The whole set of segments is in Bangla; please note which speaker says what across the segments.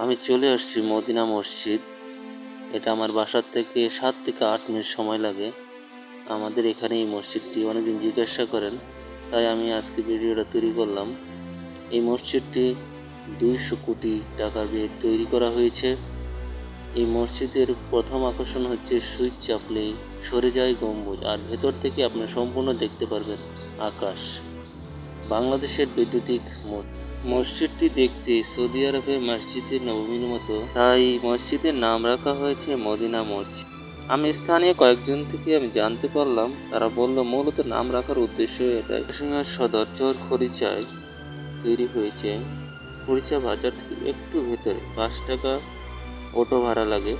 Speaker 1: আমি চলে আসছি মদিনা মসজিদ। এটা আমার বাসার থেকে সাত থেকে আট মিনিট সময় লাগে। আমাদের এখানে এই মসজিদটি অনেকদিন জিজ্ঞাসা করেন, তাই আমি আজকে ভিডিওটা তৈরি করলাম। এই মসজিদটি দুইশো কোটি টাকার ব্যয়ে তৈরি করা হয়েছে। এই মসজিদের প্রথম আকর্ষণ হচ্ছে সুইচ চাপলেই সরে যায় গম্বুজ, আর ভেতর থেকে আপনি সম্পূর্ণ দেখতে পারবেন আকাশ। বাংলাদেশের বৈদ্যুতিক মসজিদ মসজিদটি দেখতে সৌদি আরবের মসজিদের নবমীর মতো, তাই মসজিদের নাম রাখা হয়েছে মদিনা মসজিদ। আমি স্থানীয় কয়েকজন থেকে আমি জানতে পারলাম, তারা বলল মূলত নাম রাখার উদ্দেশ্য এটাই। সিংহার সদর চর খরিচায় তৈরি হয়েছে। খরিচা বাজার থেকে একটু ভেতরে, পাঁচ টাকা অটো ভাড়া লাগে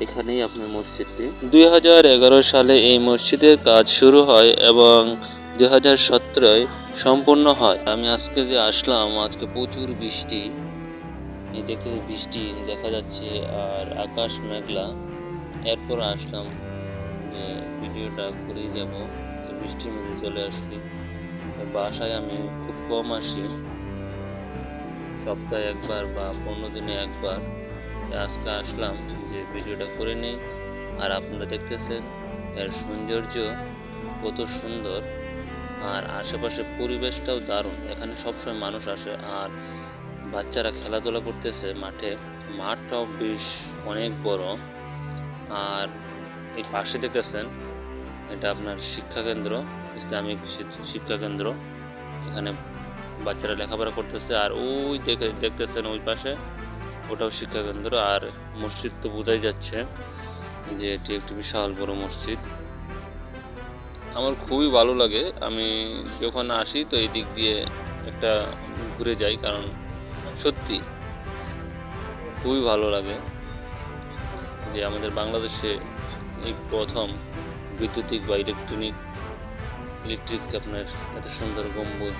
Speaker 1: এখানেই আপনার মসজিদটি। দুই হাজার এগারো সালে এই মসজিদের কাজ শুরু হয় এবং দুই হাজার সতেরোয় সম্পূর্ণ হয়। আমি আজকে যে আসলাম, আজকে প্রচুর বৃষ্টি। এই দেখতে বৃষ্টি দেখা যাচ্ছে আর আকাশ মেঘলা। এরপর আসলাম যে ভিডিওটা করেই যাব। তো বৃষ্টির মধ্যে চলে আসছি। তো বাসায় আমি খুব কম আসি। সপ্তাহে একবার বা পনেরো দিনে একবার। আজকে আসলাম যে ভিডিওটা করে নিই। আর আপনারা দেখতেছেন, এর সৌন্দর্য কত সুন্দর। আর আশেপাশে পরিবেশটাও দারুণ। এখানে সবসময় মানুষ আসে আর বাচ্চারা খেলাধুলা করতেছে মাঠে। মাঠটাও বেশ অনেক বড়। আর এই পাশে দেখেছেন এটা আপনার শিক্ষা কেন্দ্র ইসলামিক শি- শিক্ষা কেন্দ্র এখানে বাচ্চারা লেখাপড়া করতেছে আর ওই দেখে, দেখতেছেন ওই পাশে, ওটাও শিক্ষা কেন্দ্র আর মসজিদ তো বোঝাই যাচ্ছে যে এটি একটি বিশাল বড় মসজিদ। আমার খুবই ভালো লাগে। আমি যখন আসি তো এই দিক দিয়ে একটা ঘুরে যাই কারণ সত্যি খুবই ভালো লাগে যে আমাদের বাংলাদেশে এই প্রথম বৈদ্যুতিক বা ইলেকট্রনিক ইলেকট্রিক আপনার এত সুন্দর গম্বুজ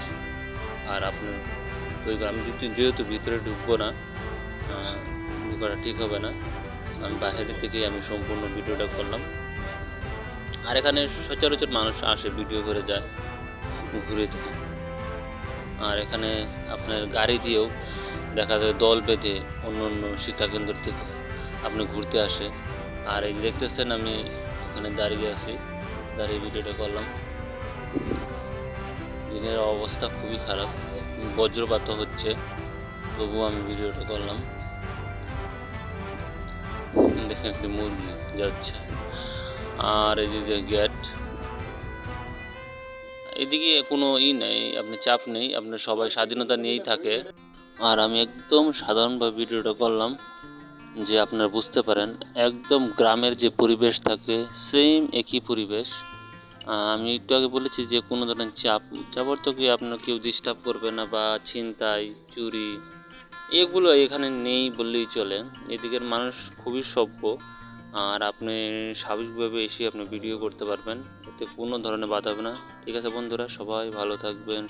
Speaker 1: আর আপনার ওই আমি যদি যেহেতু ভিতরে ঢুকবো না ঢোকাটা ঠিক হবে না। আমি বাইরে থেকেই আমি সম্পূর্ণ ভিডিওটা করলাম। আর এখানে সচরাচর মানুষ আসে ভিডিও করে যায়, ঘুরে যায় আর এখানে আপনার গাড়ি দিয়েও দেখা যায় দল বেঁধে অন্য অন্য শিক্ষাকেন্দ্র থেকে আপনি ঘুরতে আসে। আর এই দেখতেছেন আমি এখানে দাঁড়িয়ে আছি, দাঁড়িয়ে ভিডিওটা করলাম। দিনের অবস্থা খুবই খারাপ, বজ্রপাত হচ্ছে, তবুও আমি ভিডিওটা করলাম। দেখেন একটি মুরগি যাচ্ছে। আর এই যে গেট এদিকে কোনো ই নেই, আপনি চাপ নেই, আপনার সবাই স্বাধীনতা নিয়েই থাকে। আর আমি একদম সাধারণভাবে ভিডিওটা করলাম যে আপনারা বুঝতে পারেন, একদম গ্রামের যে পরিবেশ থাকে সেম একই পরিবেশ। আমি একটু আগে বলেছি যে কোনো ধরনের চাপ চাপ তো কি আপনার কেউ ডিস্টার্ব করবে না বা ছিনতাই, চুরি, এগুলো এখানে নেই বললেই চলে। এদিকের মানুষ খুবই সভ্য। আর আপনি স্বাভাবিকভাবে এসে আপনি ভিডিও করতে পারবেন। এতে কোনো ধরনের বাধা হবে না। ঠিক আছে বন্ধুরা, সবাই ভালো থাকবেন